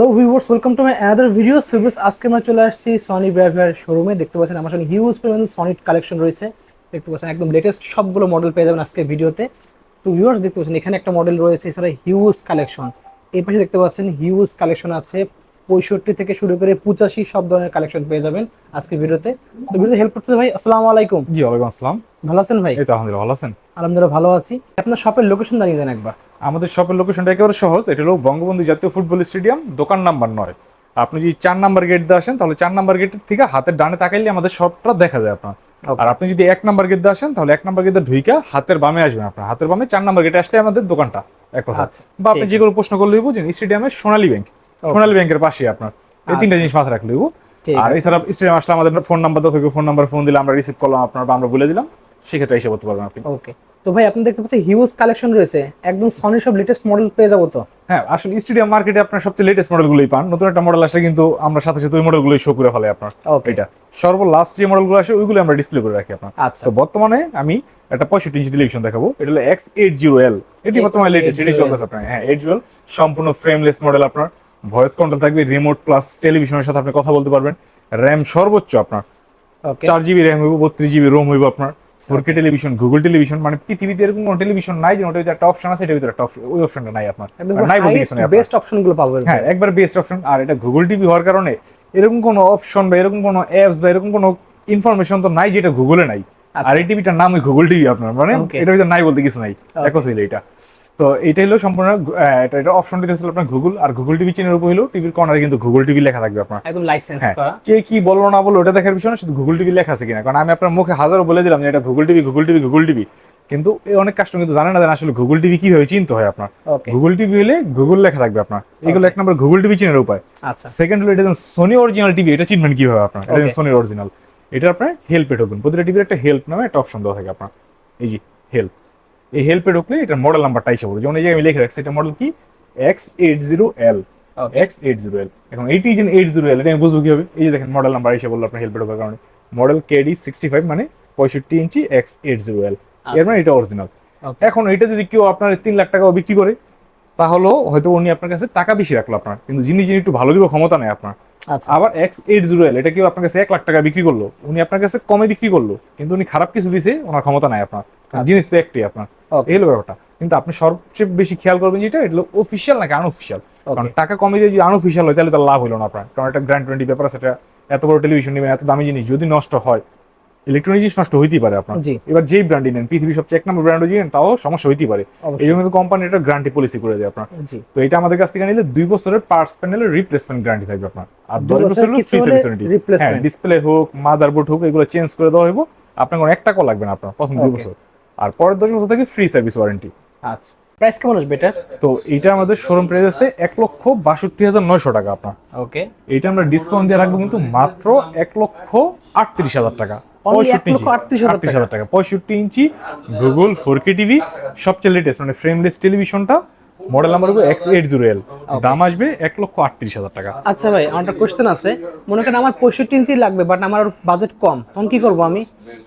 Hello viewers welcome to my another video সিভিস আজকে আমরা চলে আসছি সনি ব্রাভিয়ার শোরুমে দেখতে পাচ্ছেন, আমার সামনে হিউজ পরিমাণে সনির কালেকশন রয়েছে। দেখতে পাচ্ছেন, একদম লেটেস্ট সবগুলো মডেল পেয়ে যাবেন আজকে ভিডিওতে তো ভিউয়ার্স দেখতে পাচ্ছেন, এখানে একটা মডেল রয়েছে, এছাড়া হিউজ কালেকশন এর পাশে দেখতে পাচ্ছেন হিউজ কালেকশন আছে। পঁয়ষট্টি থেকে শুরু করে পঁচাশি সব ধরনের কালেকশন পেয়ে যাবেন আজকে ভিডিওতে। তো ভিডিওতে হেল্প করতে ভাই আসসালামু আলাইকুম। জি ওয়ালাইকুম আসসালাম। ভালো আছেন ভাই? এই তো আলহামদুলিল্লাহ ভালো আছেন? আলহামদুলিল্লাহ ভালো আছি। আপনার শপের লোকেশন জানিয়ে দেন একবার। আমাদের শপের লোকেশনটা একেবারে সহজ এটা হলো বঙ্গবন্ধু জাতীয় ফুটবল স্টেডিয়াম দোকান নাম্বার নয়। আপনি যদি চার নাম্বার গেট দিয়ে আসেন তাহলে চার নাম্বার গেটের থেকে হাতের ডানে তাকাইলে আমাদের শপটা দেখা যায় আপনার। আর আপনি যদি এক নাম্বার গেট দিয়ে আসেন তাহলে এক নাম্বার গেট ঢুইকা হাতের বামে আসবেন আপনার। হাতের বামে চার নাম্বার গেটে আসলে আমাদের দোকানটা এক কথা আচ্ছা, বা আপনি যে কোনো প্রশ্ন করলে বুঝেন স্টেডিয়ামের সোনালী ব্যাংক সোনালী ব্যাংকের পাশে আপনার। এই তিনটা জিনিস মাথায় রাখলে আর এছাড়া স্টেডিয়াম আসলে আমাদের ফোন নাম্বার থেকে ফোন নাম্বার ফোন দিলে আমরা রিসিভ করলাম আপনার বা আমরা বলে দিলাম সেক্ষেত্রে এসে করতে পারবেন আপনি। ওকে তো ভাই আপনি দেখতে পাচ্ছেন হিউজ কালেকশন রয়েছে। একদম সনির সব লেটেস্ট মডেল পেয়ে যাব তো? হ্যাঁ আসলে স্টেডিয়াম মার্কেটে আপনার সবচেয়ে লেটেস্ট মডেলগুলোই পান। নতুন একটা মডেল আসলে কিন্তু আমরা সাথে সাথে ওই মডেলগুলোই শো করে ফেলে আপনার. এটা। সর্বলাস্ট যে মডেলগুলো আসে ওইগুলো আমরা ডিসপ্লে করে রাখি আপনার। আচ্ছা। তো বর্তমানে আমি একটা পঁয়ষট্টি ইঞ্চি টেলিভিশন দেখাবো। এটা হলো এক্স এইট জিরো এল এটি বর্তমানে লেটেস্ট এটি X80L চলতেছে আপনার। হ্যাঁ এইট জিরো সম্পূর্ণ ফ্রেমলেস মডেল আপনার। ভয়েস কন্ট্রোল থাকবে রিমোট প্লাস টেলিভিশনের সাথে আপনি কথা বলতে পারবেন। র্যাম সর্বোচ্চ আপনার। চার জিবি র্যাম হইব বত্রিশ জিবি রোম হইব আপনার। Four K television Google television মানে পৃথিবীতে এরকম কোনো টেলিভিশন নাই যে ভিতরে একটা অপশন আছে এটার ভিতরে একটা option- ওই অপশনটা নাই আপনার। নাই বলতে কিছু নেই বেস্ট অপশনগুলো পাবো হ্যাঁ একবার বেস্ট অপশন আর এটা গুগল টিভি হওয়ার কারণে এরকম কোনো অপশন বা এরকম কোনো অ্যাপস বা এরকম কোনো ইনফরমেশন তো নাই যেটা গুগলে নাই। আচ্ছা। আর এই টিভিটার নাম ওই গুগল টিভি আপনার মানে. এটার ভিতরে নাই বলতে কিছু নাই। এক এটা। তো এটা হলো সম্পূর্ণ এটা এটা অপশন দিতেছিল আপনার গুগল আর গুগল টিভি চেনের উপর হলো টিভির কর্নারে কিন্তু গুগল টিভি লেখা থাকবে আপনার। একদম লাইসেন্স হ্যাঁ করা। কে কি বলব না বলব ওটা দেখার বিষয় না শুধু গুগল টিভি লেখা আছে কিনা। কারণ আমি আপনার মুখে হাজারো বলে দিলাম যে এটা Google TV Google TV Google TV কিন্তু এই অনেক কাস্টমার কিন্তু জানে না আসলে গুগল টিভি কীভাবে চিনতে হয় আপনার। গুগল টিভি হলে গুগল লেখা থাকবে আপনার। এগুলো এক নম্বর গুগল টিভি চেনার উপায়। আচ্ছা। সেকেন্ড হলো এটা সোনি অরিজিনাল টিভি এটা চিনবেন কীভাবে আপনার? এটা. সোনির অরিজিনাল এটা আপনার হেল্পে ঢুকবেন। প্রতিটা টিভির একটা হেল্প নামে একটা অপশন দেওয়া থাকে আপনার। এই যে হেল্প এই হেল্পে ঢুকলে এটা মডেল নাম্বারটা এসে পড়বে। যেমন এই যে আমি লিখে রাখছি এটা মডেল কি? X eight zero L X eight zero L এখন এইটি যে এইট জিরো এল এটা আমি বুঝব কীভাবে? এই যে দেখেন মডেল নাম্বার এসে বলল আপনার হেল্পে ঢোকার কারণে। মডেল কেডি সিক্সটি ফাইভ মানে পঁয়ষট্টি inch X eight zero L এর মানে এটা অরিজিনাল এখন এটা যদি কেউ আপনার তিন লাখ টাকাও বিক্রি করে তাহলেও হয়তো উনি আপনার কাছে টাকা বেশি রাখল আপনার। কিন্তু যিনি যিনি একটু ভালো দিব ক্ষমতা নেই আপনার। আচ্ছা। আবার এক্স এইট জিরো এল এটা কেউ আপনার কাছে এক লাখ টাকা বিক্রি করল উনি আপনার কাছে কমে বিক্রি করল কিন্তু উনি খারাপ কিছু দিছে ওনার ক্ষমতা নাই আপনার। জিনিস তো একটাই আপনার। এই হলো ব্যাপারটা। কিন্তু আপনি সবচেয়ে বেশি খেয়াল করবেন যেটা এটা অফিসিয়াল নাকি আনঅফিসিয়াল কারণ টাকা কমে দিয়ে যদি আনঅফিসিয়াল হয় তাহলে তার লাভ হলো না আপনার। কারণ একটা গ্র্যান্ড টোয়েন্টি ব্যাপার আছে এটা এত বড় টেলিভিশন নেবেন এত দামি জিনিস যদি নষ্ট হয় ইলেকট্রনিক জিনিস নষ্ট হইতেই পারে আপনার। এবার যেই ব্র্যান্ডই নেন পৃথিবীর সবচেয়ে এক নম্বর ব্র্যান্ড নেন তাও সমস্যা হইতেই পারে। এই জন্য কিন্তু কোম্পানি একটা গ্যারান্টি পলিসি করে দেয় আপনার। তো এটা আমাদের কাছ থেকে নিলে দুই বছরের পার্টস প্যানেলের রিপ্লেসমেন্ট গ্যারান্টি থাকবে আপনার। আর দশ বছরের বছরের ফ্রি সার্ভিস ওয়ারেন্টি হ্যাঁ ডিসপ্লে হোক মাদারবোর্ড হোক এগুলো চেঞ্জ করে দেওয়া হইব। আপনার কোনো এক টাকাও লাগবে না আপনার প্রথম দুই বছর। আর পরের দশ বছর থেকে ফ্রি সার্ভিস ওয়ারেন্টি আচ্ছা। প্রাইস কেমন আসবে এটা তো এটা আমাদের শোরুম প্রাইস আছে এক লক্ষ বাষট্টি হাজার নয়শো টাকা আপনার। ওকে এটা আমরা ডিসকাউন্ট দিয়ে রাখব কিন্তু মাত্র এক লক্ষ আটত্রিশ হাজার টাকা। পঁয়ষট্টি এক লক্ষ ইঞ্চি। 38,000 আটত্রিশ হাজার টাকা। পঁয়ষট্টি inch Google four K TV সবচেয়ে লেটেস্ট মানে ফ্রেমলেস টেলিভিশনটা মডেল নাম্বার হবে এক্স এইট জিরো এল দাম আসবে এক লক্ষ আটত্রিশ হাজার টাকা। আচ্ছা ভাই আমার একটা কোশ্চেন আছে। মনে করেন আমার পঁয়ষট্টি ইঞ্চি লাগবে বাট আমার বাজেট কম। তখন কি করব আমি?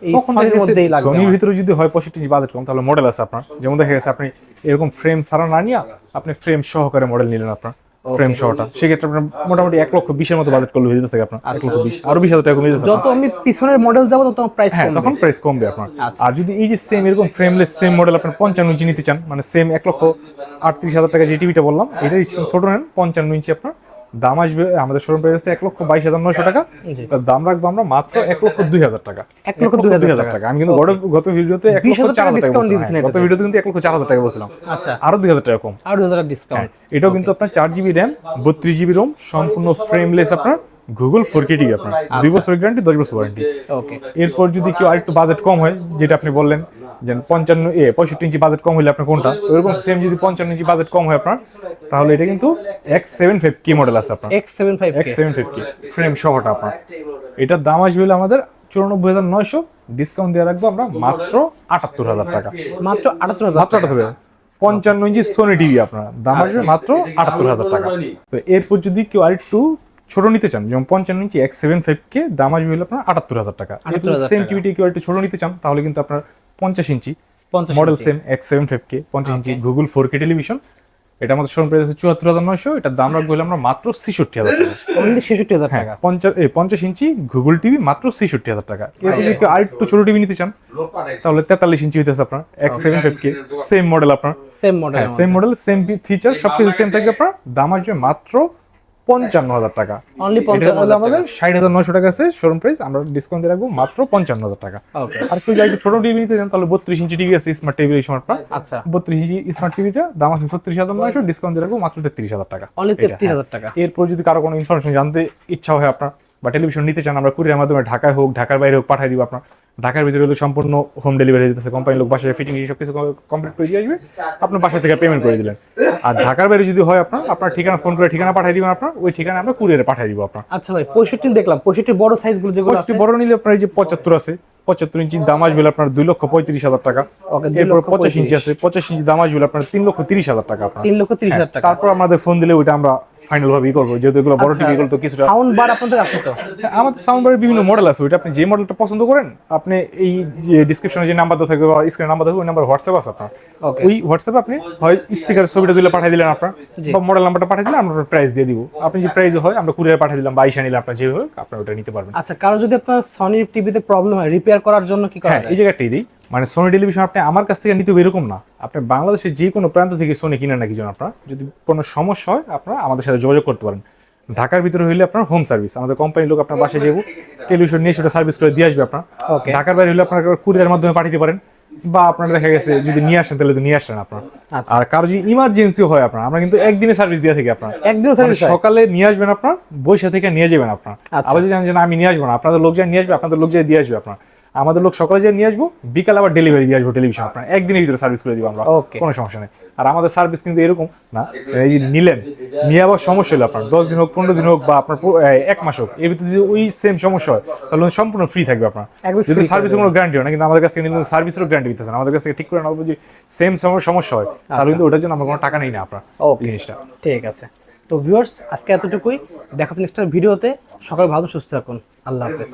এই সনির মধ্যেই লাগবে সোনির ভিতরে যদি হয় পঁয়ষট্টি ইঞ্চি বাজেট কম তাহলে মডেল আছে আপনার। যেমন দেখা গেছে আপনি এরকম ফ্রেম ছাড়া না নিয়ে আপনি ফ্রেম সহকারে মডেল নিলেন আপনার। ফ্রেম সহটা সেক্ষেত্রে আপনার মোটামুটি এক লক্ষ বিশের মতো বাজেট করলে হয়ে যেতেছে আপনার এক লক্ষ বিশ। আরও বিশ হাজার টাকা কমে যাচ্ছে যত আমি পিছনের মডেল যাব তত প্রাইস হ্যাঁ তখন প্রাইস কমবে আপনার। আচ্ছা। আর যদি এই যে সেম এরকম ফ্রেমলেস সেম মডেল আপনার পঞ্চান্ন ইঞ্চি নিতে চান মানে সেম এক লক্ষ আটত্রিশ হাজার টাকা যে টিভিটা বললাম এটাই ছোট নেন পঞ্চান্ন ইঞ্চি আপনার দাম আসবে আমাদের শোরুম প্রাইস এক লক্ষ বাইশ হাজার নয়শো টাকা। দাম রাখব আমরা মাত্র এক লক্ষ দুই হাজার টাকা। এক লক্ষ দুই হাজার টাকা। আমি কিন্তু গত- ভিডিওতে এক লক্ষ চার টাকা হাজার টাকা discount বলছিলাম। হ্যাঁ, গত ভিডিওতে কিন্তু এক লক্ষ চার হাজার টাকা বলছিলাম। আচ্ছা। আরও দুই হাজার টাকা কম আর দু হাজার ডিসকাউন্ট এটাও কিন্তু আপনার চার জিবি র্যাম বত্রিশ জিবি রোম সম্পূর্ণ ফ্রেমলেস আপনার গুগল ফোর কে টিভি আপনার। দুই বছর গ্যারান্টি দশ বছর ওয়ারেন্টি ওকে এরপর যদি কেউ আরেকটু বাজেট কম হয় যেটা আপনি বললেন যে পঞ্চান্ন এ পঁয়ষট্টি ইঞ্চি বাজেট কম হলে আপনার কোনটা? তো এরকম সেম যদি পঞ্চান্ন ইঞ্চি বাজেট কম হয় আপনার তাহলে এটা কিন্তু এক্স সেভেন ফাইভ কি মডেল আছে আপনার। X seven five X seven five কি ফ্রেম সহটা আপনার। এটার দাম আসবে আমাদের চুরানব্বই হাজার নয়শো। ডিসকাউন্ট দিয়ে রাখব আমরা মাত্র আটাত্তর হাজার টাকা। মাত্র আটাত্তর হাজার মাত্র আটাত্তর হাজার। পঞ্চান্ন ইঞ্চি সোনি টিভি আপনার। দাম আসবে মাত্র আটাত্তর হাজার টাকা। তো এরপর যদি কেউ আরেকটু ছোট নিতে চান যেমন পঞ্চান্ন ইঞ্চি এক্স সেভেন ফাইভ কে দাম আসবে হলো আপনার আটাত্তর হাজার টাকা। 78,000 সেম। টিভিটি কেউ একটু ছোট নিতে চান তাহলে কিন্তু আপনার পঞ্চাশ ইঞ্চি model. Same X seven five K পঞ্চাশ ইঞ্চি গুগল ফোর কে টেলিভিশন এটা আমাদের শোরুম প্রাইস আছে চুয়াত্তর হাজার নয়শো এটার দাম রাখব আমরা মাত্র ছেষট্টি হাজার টাকা। ছেষট্টি হাজার হ্যাঁ টাকা। পঞ্চাশ এই পঞ্চাশ ইঞ্চি গুগল টিভি মাত্র ছেষট্টি হাজার টাকা। এরপর যদি একটু আর একটু ছোট টিভি নিতে চান তাহলে তেতাল্লিশ ইঞ্চি হইতেছে আপনার X seven five K same model আপনার। Same model same model same feature সবকিছু সেম থাকবে আপনার। দাম আসবে মাত্র পঞ্চান্ন হাজার টাকা। অনলি পঞ্চান্ন হলো আমাদের ষাট হাজার নয়শো টাকা আছে শোরুম প্রাইস আমরা ডিসকাউন্ট দিয়ে রাখব মাত্র পঞ্চান্ন হাজার টাকা আর কেউ যদি ছোট টিভি নিতে চান তাহলে বত্রিশ ইঞ্চি টিভি আছে স্মার্ট টিভি এই সময়টা আচ্ছা। বত্রিশ ইঞ্চি স্মার্ট টিভিটা দাম আছে ছত্রিশ হাজার নয়শো ডিসকাউন্ট দিয়ে রাখব মাত্র তেত্রিশ হাজার টাকা। অনলি তেত্রিশ হ্যাঁ। হাজার টাকা। এরপর যদি কারও কোনো ইনফরমেশন জানতে ইচ্ছা হয় আপনার বা টেলিভিশন নিতে চান আমরা কুরিয়ার মাধ্যমে ঢাকায় হোক ঢাকার বাইরে হোক পাঠিয়ে দিব আপনার। ঢাকার ভিতরে হলে সম্পূর্ণ হোম ডেলিভারি দিতেছে। কোম্পানি লোক বাসায় ফিটিং সব কিছু কমপ্লিট করে দিয়ে আসবে। আপনার বাসা থেকে পেমেন্ট করে দিলেন। আর ঢাকার বাইরে যদি হয় আপনার আপনার ঠিকানা ফোন করে ঠিকানা পাঠিয়ে দিবেন আপনার ওই ঠিকানা আমরা কুরিয়ারে পাঠিয়ে দিব আপনার। আচ্ছা ভাই পঁয়ষট্টি দেখলাম পঁয়ষট্টি বড় সাইজগুলো যেগুলো আছে। বড় নিলে আপনার এই যে পঁচাত্তর আছে পঁচাত্তর ইঞ্চি দাম আসবে আপনার দুই লক্ষ পঁয়ত্রিশ হাজার টাকা। এরপর পঁচাশ ইঞ্চি আছে পঁচাশ ইঞ্চি দাম আসবে আপনার তিন লক্ষ তিরিশ হাজার টাকা আপনার। তিন লক্ষ তিরিশ হাজার টাকা। তারপর আমাদের ফোন দিলে ওইটা আমরা ফাইনাল ভাবে করব। যেহেতু এগুলো বড় আচ্ছা, টিভি এগুলো তো কিছুটা সাউন্ড বার আপনাদের আছে তো? আমাদের সাউন্ড বারের বিভিন্ন মডেল আছে। ওইটা আপনি যে মডেলটা পছন্দ করেন আপনি এই যে ডিসক্রিপশনে যে নাম্বার দেওয়া থাকবে বা স্ক্রিনে নাম্বার থাকবে ওই নাম্বার হোয়াটসঅ্যাপ আছে আপনার। ওই হোয়াটসঅ্যাপে আপনি হয় স্পিকার ছবিটা দিলে পাঠিয়ে দিলেন আপনার বা মডেল নাম্বারটা পাঠিয়ে দিলে আমরা প্রাইস দিয়ে দিব। আপনি যে প্রাইস হয় আমরা কুরিয়ার পাঠিয়ে দিলাম বা আইসা নিলে আপনার যে হোক আপনার ওটা নিতে পারবেন। আচ্ছা কারও যদি আপনার সনি টিভিতে প্রবলেম হয় রিপেয়ার করার জন্য কি করা হ্যাঁ যায়? এই জায়গাটাই দিই। মানে সোনি টেলিভিশন আপনি আমার কাছ থেকে নিতে এরকম না। আপনি বাংলাদেশের যে কোনো প্রান্ত থেকে সোনি কিনেন না কিছু আপনার যদি কোনো সমস্যা হয় আপনারা আমাদের সাথে যোগাযোগ করতে পারেন। ঢাকার ভিতরে হইলে আপনার হোম সার্ভিস আমাদের কোম্পানির লোক আপনার বাসায় যাব টেলিভিশন নিয়ে সেটা সার্ভিস করে দিয়ে আসবে আপনার। ঢাকার বাইরে হলে আপনার কুরিয়ার মাধ্যমে পাঠাতে পারেন বা আপনার দেখা গেছে যদি নিয়ে আসেন তাহলে তো নিয়ে আসেন আপনার। আচ্ছা। আর কারও যদি ইমার্জেন্সি হয় আপনার আমরা কিন্তু একদিনে সার্ভিস দিয়ে থাকি আপনার। একদিনও মানে সার্ভিস সকালে নিয়ে আসবেন আপনার বৈশা থেকে নিয়ে যাবেন আপনার। আচ্ছা। আবার যদি জানেন যে না, আমি নিয়ে আসব না আপনাদের লোক যা নিয়ে আসবে আপনাদের লোক যা দিয়ে আসবে আপনার। আমাদের লোক সকালে যা নিয়ে আসব বিকাল আবার ডেলিভারি দিয়ে আসব টেলিভিশন আপনার একদিনের ভিতরে সার্ভিস করে দিব আমরা। কোনো সমস্যা নেই। আর আমাদের সার্ভিস কিন্তু এরকম না এই যে নিলেন নিয়ে আবার সমস্যা হলো আপনার। দশ দিন হোক পনেরো দিন হোক বা আপনার এক মাস হোক এর ভিতরে যদি ওই সেম সমস্যা হয় তাহলে সম্পূর্ণ ফ্রি থাকবে আপনার। যদি সার্ভিসের কোনো গ্যারান্টি হয় না কিন্তু আমাদের কাছ থেকে নিলে সার্ভিসেরও গ্যারান্টি দিতেছেন আমাদের কাছ থেকে ঠিক করে নেব যদি সেম সমস্যা হয় তাহলে কিন্তু ওটার জন্য আমরা কোনো টাকা নেই না আপনার. জিনিসটা। ঠিক আছে। তো ভিউয়ার্স আজকে এতটুকুই। দেখা হচ্ছে নেক্সট ভিডিওতে সকাল ভালো সুস্থ থাকুন। আল্লাহ হাফেজ।